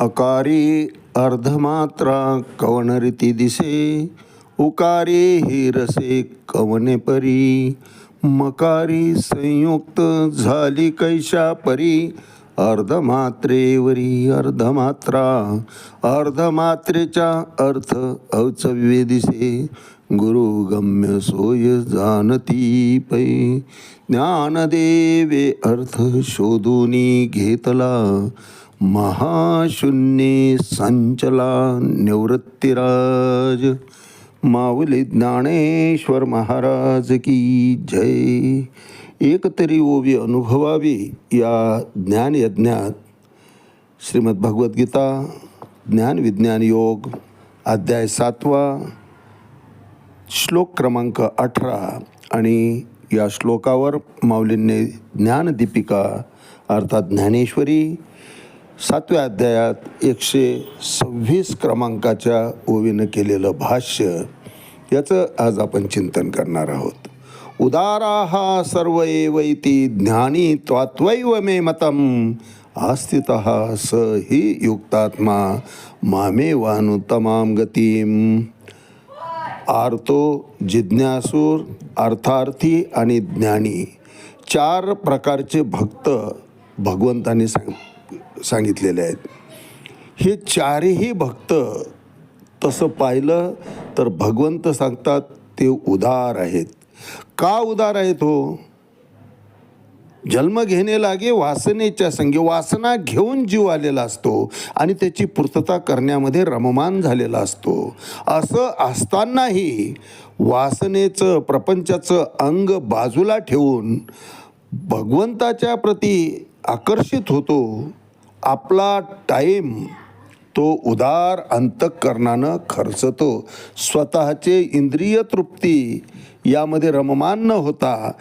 अकारी अर्धमात्रा कवनरीती दिसे उकारी ही रसे कवने परी मकारी संयुक्त झाली कैशा परी अर्धमात्रेवरी अर्धमात्रा अर्धमात्रेचा अर्थ अवचव्य दिसे गुरुगम्य सोय जाणती पै ज्ञानदेवे अर्थ शोधूनी घेतला महाशून्ये संचला निवृत्तीराज। माऊली ज्ञानेश्वर महाराज की जय। एकतरी ओवी अनुभवावी या ज्ञानयज्ञात। श्रीमद भगवद्गीता ज्ञान विज्ञान योग अध्याय सातवा श्लोक क्रमांक अठरा आणि या श्लोकावर माऊलींनी ज्ञानदीपिका अर्थात ज्ञानेश्वरी सातव्या अध्यायात एकशे सव्वीस क्रमांकाच्या ओवीनं केलेलं भाष्य याचं आज आपण चिंतन करणार आहोत. उदारा हा सर्व एवैती ज्ञानी त्वात्वैव मे मतम आस्थित स हि युक्तात्मा मामे वानुतमाम गतीम। आर्तो जिज्ञासूर अर्थार्थी आणि ज्ञानी चार प्रकारचे भक्त भगवंतांनी सांग सांगितलेले आहेत. हे चारही भक्त तसं पाहिलं तर भगवंत सांगतात ते उदार आहेत. का उदार आहेत हो? जन्म घेणे लागे वासनेच्या संगी वासना घेऊन जीव आलेला असतो आणि त्याची पूर्तता करण्यामध्ये रममान झालेला असतो. असं असतानाही वासनेचं प्रपंचाचं अंग बाजूला ठेवून भगवंताच्या प्रती आकर्षित होतो. आपला टाईम तो उदार अंतःकरणानं खर्चतो. स्वतःचे इंद्रिय तृप्ती यामध्ये रममान न होता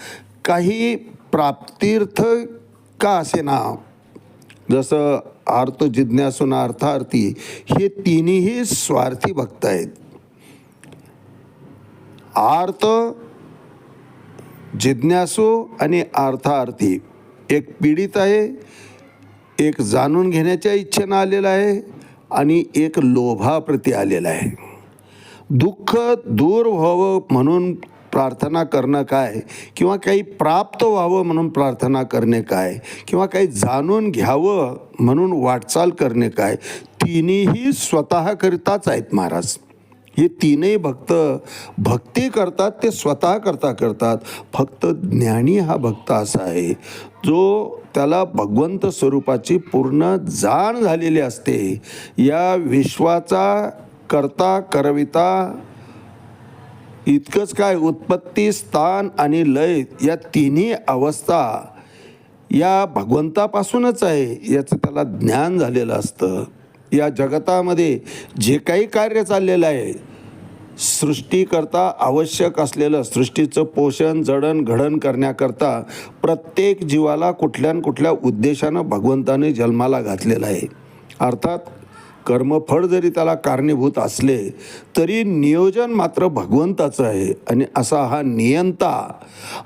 काही प्राप्तीर्थ का असेना? जसं आर्त जिज्ञासून अर्थार्थी हे तिन्ही स्वार्थी भक्त आहेत. आर्त जिज्ञासू आणि अर्थार्थी एक पीडित आहे. एक जाणून घेण्याच्या इच्छेनं आलेला आहे आणि एक लोभाप्रती आलेला आहे. दुःख दूर व्हावं म्हणून प्रार्थना करणं काय? किंवा काही प्राप्त व्हावं म्हणून प्रार्थना करणे काय? किंवा काही जाणून घ्यावं म्हणून वाटचाल करणे काय? तिन्हीही स्वतःकरिताच आहेत महाराज. हे तीनही भक्त भक्ती करतात ते स्वतः करता करतात. फक्त ज्ञानी हा भक्त असा आहे जो त्याला भगवंत स्वरूपाची पूर्ण जाण झालेली असते. या विश्वाचा करता करविता इतकंच काय उत्पत्ती स्थान आणि लय या तिन्ही अवस्था या भगवंतापासूनच आहे याचं त्याला ज्ञान झालेलं असतं. या जगतामध्ये जे काही कार्य चाललेलं आहे सृष्टीकरता आवश्यक असलेलं सृष्टीचं पोषण जडण घडण करण्याकरता प्रत्येक जीवाला कुठल्या न कुठल्या उद्देशानं भगवंताने जन्माला घातलेलं आहे. अर्थात कर्मफळ जरी त्याला कारणीभूत असले तरी नियोजन मात्र भगवंताचं आहे. आणि असा हा नियंता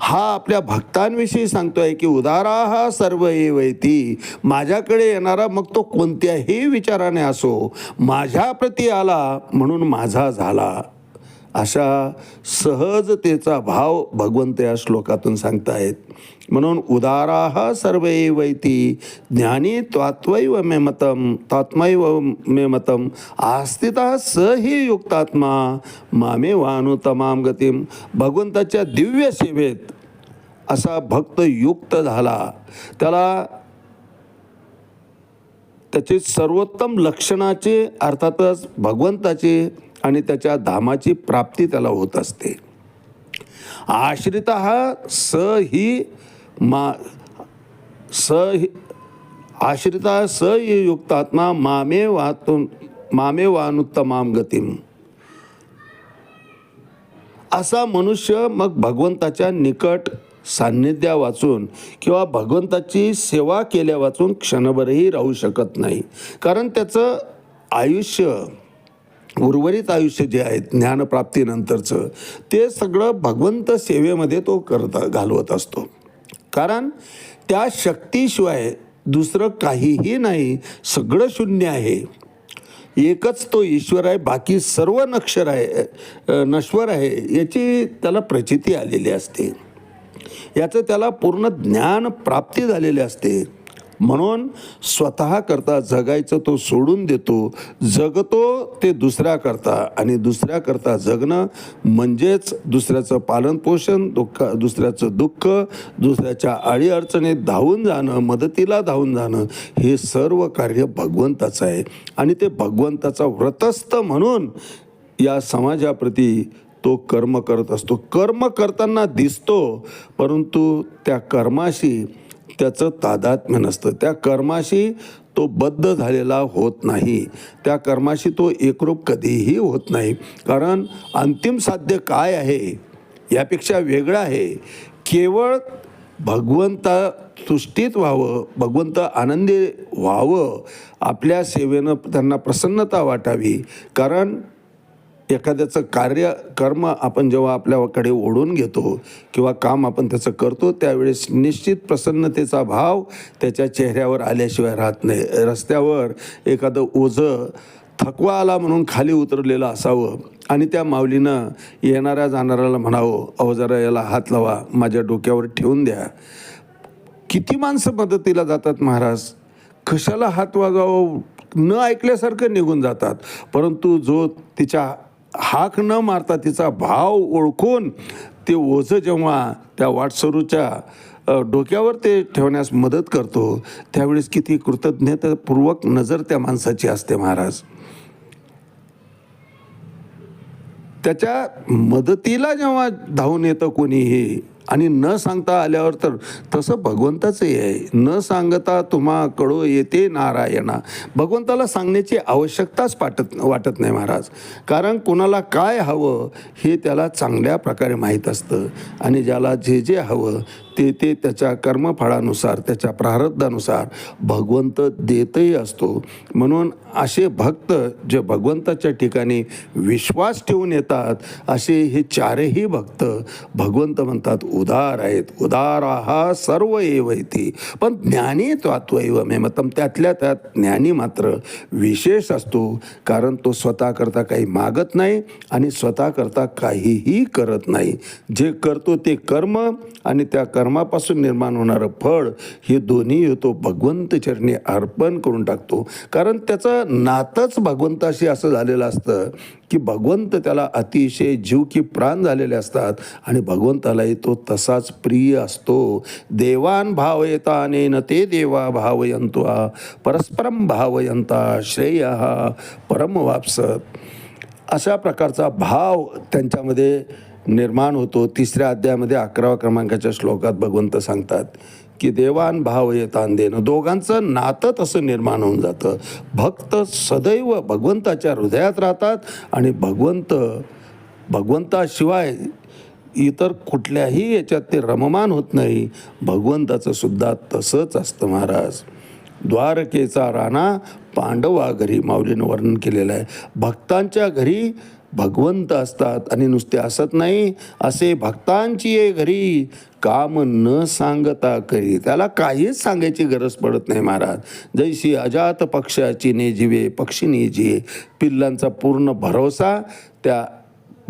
हा आपल्या भक्तांविषयी सांगतोय की उदारा हा सर्व वैती माझ्याकडे येणारा मग तो कोणत्याही विचाराने असो माझ्याप्रती आला म्हणून माझा झाला. अशा सहजतेचा भाव भगवंत या श्लोकातून सांगतायत. म्हणून उदारा सर्व वैती ज्ञानी त्वात्वैव मे मतम तात्मैव मे मतम आस्थिता स ही युक्तात्मा मामे वानु तमाम गतीम भगवंताच्या दिव्य सेवेत असा भक्त युक्त झाला. त्याला त्याचे सर्वोत्तम लक्षणाचे अर्थातच भगवंताचे आणि त्याच्या धामाची प्राप्ती त्याला होत असते. आश्रित हा स ही मा स हि आश्रिता स ही युक्तात्मा मामे वातून मामे वानुत्तमाम गतीम. असा मनुष्य मग भगवंताच्या निकट सान्निध्या वाचून किंवा भगवंताची सेवा केल्या वाचून क्षणभरही राहू शकत नाही. कारण त्याचं आयुष्य उर्वरित आयुष्य जे आहे ज्ञानप्राप्तीनंतरचं ते सगळं भगवंत सेवेमध्ये तो करता घालवत असतो. कारण त्या शक्तीशिवाय दुसरं काहीही नाही सगळं शून्य आहे. एकच तो ईश्वर आहे बाकी सर्व नक्षर आहे नश्वर आहे याची त्याला प्रचिती आलेली असते. याचं त्याला पूर्ण ज्ञान प्राप्ती झालेली असते. म्हणून स्वतः करता जगायचं तो सोडून देतो जगतो ते दुसऱ्या करता आणि दुसऱ्या करता जगणं म्हणजेच दुसऱ्याचं पालनपोषण दुःख दुसऱ्याचं दुःख दुसऱ्याच्या अडीअडचणीत धावून जाणं मदतीला धावून जाणं हे सर्व कार्य भगवंताचं आहे. आणि ते भगवंताचा व्रतस्थ म्हणून या समाजाप्रती तो कर्म करत असतो. कर्म करताना दिसतो परंतु त्या कर्माशी त्याचं तादात्म्य नसतं. त्या कर्माशी तो बद्ध झालेला होत नाही. त्या कर्माशी तो एकरूप कधीही होत नाही. कारण अंतिम साध्य काय आहे? यापेक्षा वेगळं आहे. केवळ भगवंता तुष्टीत व्हावं भगवंत आनंदी व्हावं आपल्या सेवेनं त्यांना प्रसन्नता वाटावी. कारण एखाद्याचं कार्य कर्म आपण जेव्हा आपल्याकडे ओढून घेतो किंवा काम आपण त्याचं करतो त्यावेळेस निश्चित प्रसन्नतेचा भाव त्याच्या चेहऱ्यावर आल्याशिवाय राहत नाही. रस्त्यावर एखादं ओझं थकवा आला म्हणून खाली उतरलेलं असावं आणि त्या माऊलीनं येणाऱ्या जाणाऱ्याला म्हणावं अहो जरा याला हात लावा माझ्या डोक्यावर ठेवून द्या. किती माणसं मदतीला जातात महाराज? कशाला हात वाजवावं? न ऐकल्यासारखं निघून जातात. परंतु जो तिच्या हाक न मारता तिचा भाव ओळखून ते ओझं जेव्हा त्या वाटसरूच्या डोक्यावर ते ठेवण्यास मदत करतो त्यावेळेस किती कृतज्ञतापूर्वक नजर त्या माणसाची असते महाराज. त्याच्या मदतीला जेव्हा धावून येतं कोणीही आणि न सांगता आल्यावर तर तसं भगवंताचं आहे. न सांगता तुम्हा कडो येते नारायणा. भगवंताला सांगण्याची आवश्यकताच पाटत वाटत नाही महाराज. कारण कोणाला काय हवं हे त्याला चांगल्या प्रकारे माहीत असतं. आणि ज्याला जे जे हवं ते ते त्याच्या कर्मफळानुसार त्याच्या प्रारब्धानुसार भगवंत देतही असतो. म्हणून असे भक्त जे भगवंताच्या ठिकाणी विश्वास ठेवून येतात असे हे चारही भक्त भगवंत म्हणतात उदार आहेत. उदार हा सर्व एव येते पण ज्ञानी त्वात्वैव मे मतम त्यातल्या त्यात ज्ञानी मात्र विशेष असतो कारण तो स्वतः करता काही मागत नाही आणि स्वतः करता काहीही करत नाही. जे करतो ते कर्म आणि त्या कर्म कर्मापासून निर्माण होणारं फळ हे दोन्ही तो भगवंत चरणी अर्पण करून टाकतो. कारण त्याचं नातंच भगवंताशी असं झालेलं असतं की भगवंत त्याला अतिशय जीव की प्राण झालेले असतात आणि भगवंतालाही तो तसाच प्रिय असतो. देवान भावयताने न ते देवा भावयंतो परस्परम भावयंता श्रेय परम वापसत अशा प्रकारचा भाव त्यांच्यामध्ये निर्माण होतो. तिसऱ्या अध्यायामध्ये अकराव्या क्रमांकाच्या श्लोकात भगवंत सांगतात की देवान भाव येतान देणं. दोघांचं नातं तसं निर्माण होऊन जातं. भक्त सदैव भगवंताच्या हृदयात राहतात आणि भगवंत भगवंताशिवाय इतर कुठल्याही याच्यात ते रममान होत नाही. भगवंताचं सुद्धा तसंच असतं महाराज. द्वारकेचा राणा पांडवा घरी माऊलीनं वर्णन केलेलं आहे. भक्तांच्या घरी भगवंत असतात आणि नुसते असत नाही असे भक्तांची ये घरी. काम न सांगता करी. त्याला काहीच सांगायची गरज पडत नाही महाराज. जैशी अजात पक्षाची ने जिवे पक्षिणी जिये पिल्लांचा पूर्ण भरोसा त्या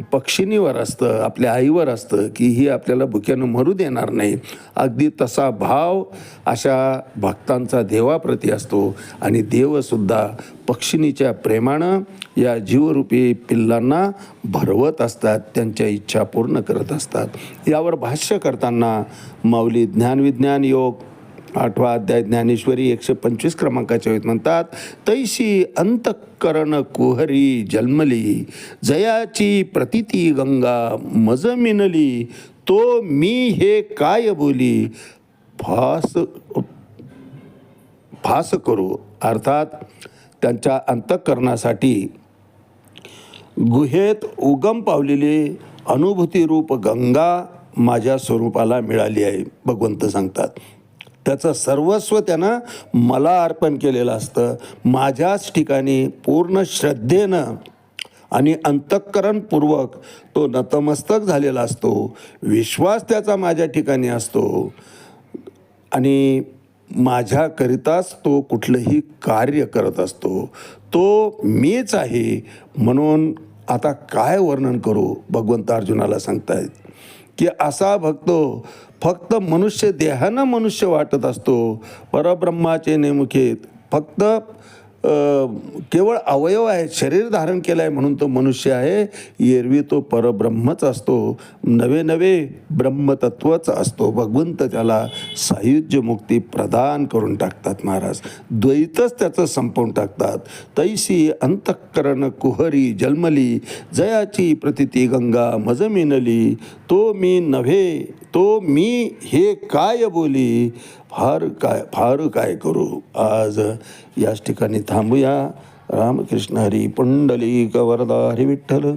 पक्षिणीवर असतं आपल्या आईवर असतं की ही आपल्याला भुक्यानं मरू देणार नाही. अगदी तसा भाव अशा भक्तांचा देवाप्रती असतो आणि देवसुद्धा पक्षिणीच्या प्रेमानं या जीवरूपी पिल्लांना भरवत असतात त्यांच्या इच्छा पूर्ण करत असतात. यावर भाष्य करताना माऊली ज्ञानविज्ञान योग आठवा अध्याय ज्ञानेश्वरी एकशे पंचवीस क्रमांकाच्या वेळेत म्हणतात तैशी अंतःकरण कुहरी जन्मली जयाची प्रतिती गंगा मज मिनली तो मी हे काय बोली? फास फास करू. अर्थात त्यांच्या अंतःकरणासाठी गुहेत उगम पावलेली अनुभूतीरूप गंगा माझ्या स्वरूपाला मिळाली आहे भगवंत सांगतात. त्याचं सर्वस्व त्यानं मला अर्पण केलेलं असतं. माझ्याच ठिकाणी पूर्ण श्रद्धेनं आणि अंतःकरणपूर्वक तो नतमस्तक झालेला असतो. विश्वास त्याचा माझ्या ठिकाणी असतो. आणि माझ्याकरिताच तो कुठलंही कार्य करत असतो. तो मीच आहे म्हणून आता काय वर्णन करू? भगवंत अर्जुनाला सांगतायत की असा भक्त फक्त मनुष्य देहानं मनुष्य वाटत असतो. परब्रह्माचे नेमुखेत फक्त केवळ अवयव आहे शरीर धारण केलं आहे म्हणून तो मनुष्य आहे. एरवी तो परब्रह्मच असतो. नवे नवे ब्रह्मतत्वच असतो. भगवंत त्याला सायुज्य मुक्ती प्रदान करून टाकतात महाराज. द्वैतच त्याचं संपवून टाकतात. तैसी अंतःकरण कुहरी जन्मली जयाची प्रतिती गंगा मज मिनली तो मी नव्हे. तो मी हे काय बोली? फार काय फार काय करू? आज याच ठिकाणी थांबूया. रामकृष्ण हरी पुंडलिक वरदा हरी विठ्ठल.